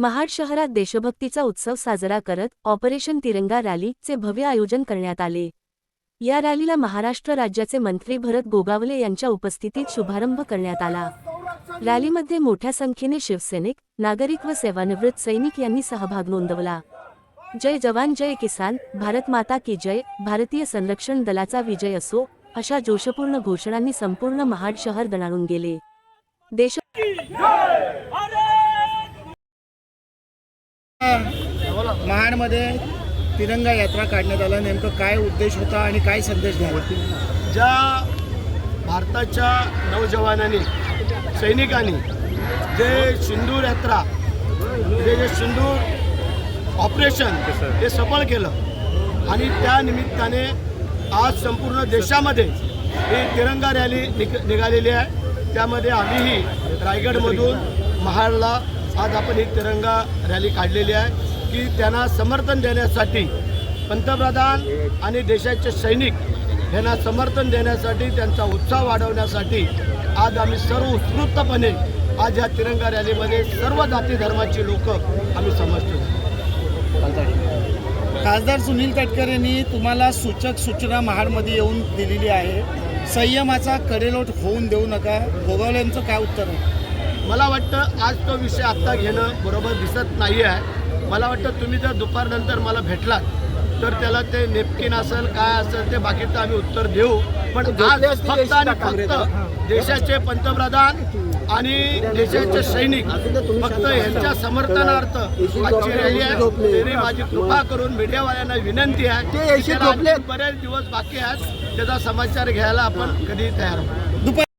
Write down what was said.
महाड शहरात देशभक्तीचा उत्सव साजरा करत ऑपरेशन तिरंगा रॅलीचे भव्य आयोजन करण्यात आले. या रॅलीला महाराष्ट्र राज्याचे मंत्री भरत गोगावले यांच्या उपस्थितीत शुभारंभ करण्यात आला. रॅलीमध्ये मोठ्या संख्येने शिवसैनिक नागरिक व सेवानिवृत्त सैनिक यांनी सहभाग नोंदवला. जय जवान जय किसान भारत माता की जय भारतीय संरक्षण दलाचा विजय असो अशा जोशपूर्ण घोषणांनी संपूर्ण महाड शहर दणाणून गेले. देश महाडमध्ये तिरंगा यात्रा काढण्यात आला. नेमकं काय उद्देश होता आणि काय संदेश द्यावा ज्या भारताच्या नौजवानांनी सैनिकांनी जे सिंदूर यात्रा जे जे सिंदूर ऑपरेशन हे सफळ केलं आणि त्या निमित्ताने आज संपूर्ण देशामध्ये ही तिरंगा रॅली निघ निघालेली आहे. त्यामध्ये आम्हीही रायगडमधून महाडला आज आपण ही तिरंगा रॅली काढलेली आहे. की त्यांना समर्थन देण्यासाठी पंतप्रधान आणि देशाचे सैनिक यांना समर्थन देण्यासाठी त्यांचा उत्साह वाढवण्यासाठी आज आम्ही सर्व उत्स्फूर्तपणे आज या तिरंगा रॅलीमध्ये सर्व जाती धर्माची लोक आम्ही समजतो खासदार सुनील तटकरे यांनी तुम्हाला सूचक सूचना महाडमध्ये येऊन दिलेली आहे. संयमाचा कडेलोट होऊन देऊ नका. गोगावलेंचं काय उत्तर आहे? मला वाटतं आज तो विषय आत्ता घेणं बरोबर दिसत नाही आहे मला वाटतं तुम्ही जर दुपारनंतर मला भेटलात तर त्याला ते नेपकिन असेल काय असेल ते बाकीचं आम्ही उत्तर देऊ. पण आज फक्त आणि फक्त देशाचे पंतप्रधान आणि देशाचे सैनिक फक्त यांच्या समर्थनार्थ आजची रॅली आहे. तरी माझी कृपा करून मीडियावाल्यांना विनंती आहे बरेच दिवस बाकी आहेत. त्याचा समाचार घ्यायला आपण कधी तयार